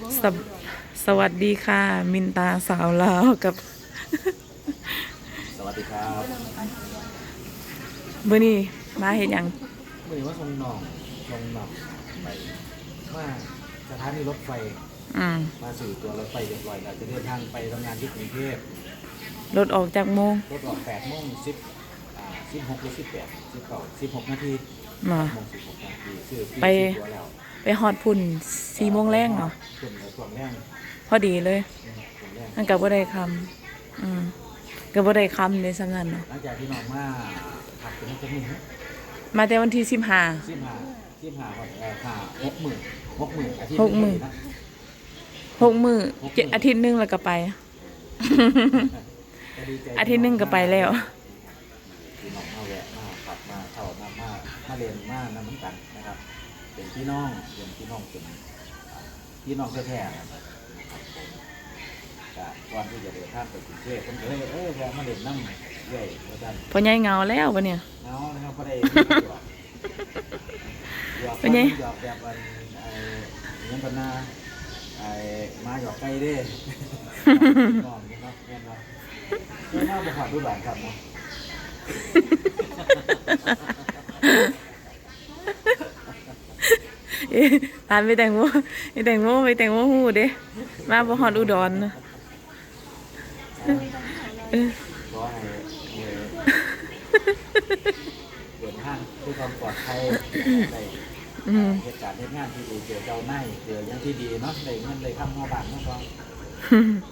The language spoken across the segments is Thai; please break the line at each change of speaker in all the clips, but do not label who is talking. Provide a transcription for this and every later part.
สวสวัสดีค่ะ มินตาสาวลาวกับ
สวัสดีครับ
เมื่อนี้มาเห็นอย่าง
เมื่อนี้ว่าทรงหนองทรงหนองไปว่าสถานีรถไฟ
อืม
มาสู่ตัวรถไฟเรียบร้อยแล้วจะเดินทางไปทำงานที่กรุงเทพ
รถออกจากโมง
รถออก8โมง10อ่า16หรือ18 19 16นาที
มา
โมง16นาทีคือ
ไป
ตัวแล้ว
ไปฮอดพุ่นสี่โมงแรงเนาะ
ขึ้นในช่วงแรก
พอดีเลย
ช่วงแรก
นั่นกับว่าได้คำอืมกับว่าได้คำในสำนันเนาะ
หลังจากที่น้องมาขับเป็นนักหนึ่ง
มาแต่วันที่สิบห้า
สิบห้าสิบห้าวันเอ่อห้าหกหมื่นหกหมื่นอาทิตย์
หกหมื่น
นะ
หกมือเจ็ดอาทิตย์หนึงแล้วก็ไป
ก็ดีใจ
อาทิตย์หนึงก็ไปแล้ว
พี่น้องมาแวะมาขับมาเช่ามามามาเรียนมานำน้ำกันนะครับ เป็นพี่น้องเป็นพี่น้องเป็น พี่น้องแท้ๆนะครับก็ก่อนที่จะเดินทางไปกรุงเทพผมก็เลยเออแวะมาเรียนน้ำเรื่อยแล้วกัน
พอใหญ่เหงาแล้วปะเนี่ย
เนาะนะครับก็ได้หยอก
เป็นไง
หยอกแบบอันไอ้เงินปนาไอ้มาหยอกไก่เด้น้องนะครับแม่นเนาะแม่น่าบ่ขอดูหลานครับเนาะ
เอ๊ะตามไปแต่งโมไปแต่งโมไปแต่งโมหูเด้มาบ่ฮอดอุดรนะเออ
ขอให้เอ่อเดินทางด้วยความปลอดภัยใน
อืม
เหตุการณ์เหตุงานที่ดีเจอเจ้าในายเจออยังที่ดีเนาะได้เงินได้คำมาบานมาฟัง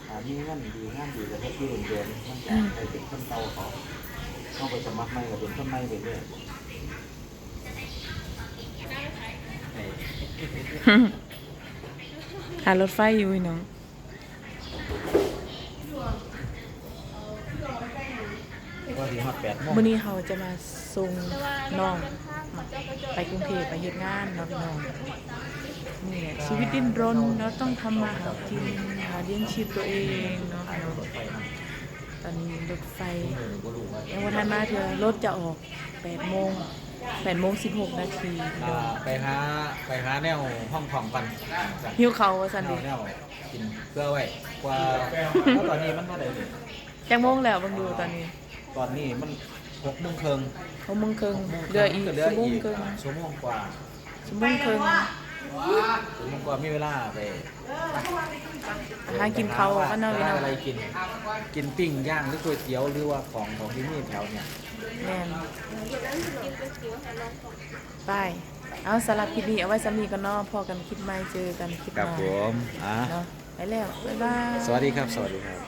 อ่ามีเงินดีงานดีแล้วก็ที่รุ่งเรืองมันจะได้เป็นคนเก่าเขาเข้าไปสมัครใหม่ก็เป็นคนใหม่ไปเรื่อย
หารถไฟอยู่อีน้อง
ก็ดีฮอดแปดโมง
มื้อนี้เขาจะมาส่งน้อง ไปกรุงเทพไปเฮ็ดงานเนาะพี่น้องนี่แหละชีวิตดิ้นรนเนาะต้องทำมาหากินหาเลี้ยงชีพตัวเองเนาะพี่น้ อง
รถไฟนะ
ตอนนี้รถไฟ
เออบ่รู้ว่า
ยังวันทันมาเถอะรถจะออก8โมง8โมง16นาทีพี่น้
อ่า
อง
ไปหาไปหาแนวห้องของปันจ้ะ
หิวเขาวว่าซั่น
แน
ดิ
วแนวกินเพื่อไว้กว่าเพราะตอนนี้มันเท่าไหร่นี่
จักโมงแล้วเบิ่งดูตอนนี้
ตอนนี้มันหกโมงครึ่ง
6โมงครึ่งเหลืออีก
เหลื
ชั่วโมง
อีก
ครึ่ง
ชั่วโมงกว่า
ชั่วโมงครึ่ง
ชั่วโมงกว่ามีเวลาไป
หากินเขาวกันเนาะพี่น้อง
หอะไรกิน กินปิ้งย่างหรือก๋วยเตี๋ยวหรือว่าของของที่นี่แถวเนี่ย
แม่นไปเอาสลับคลิปนี้เอาไว้สำนีกันเนาะพอกันคลิปใหม่เจอกันคลิปห
ครับ
น้า
ผมอะ
เนาะไปแล้วบ๊ายบาย
สวัสดีครับ สวัสดีครับ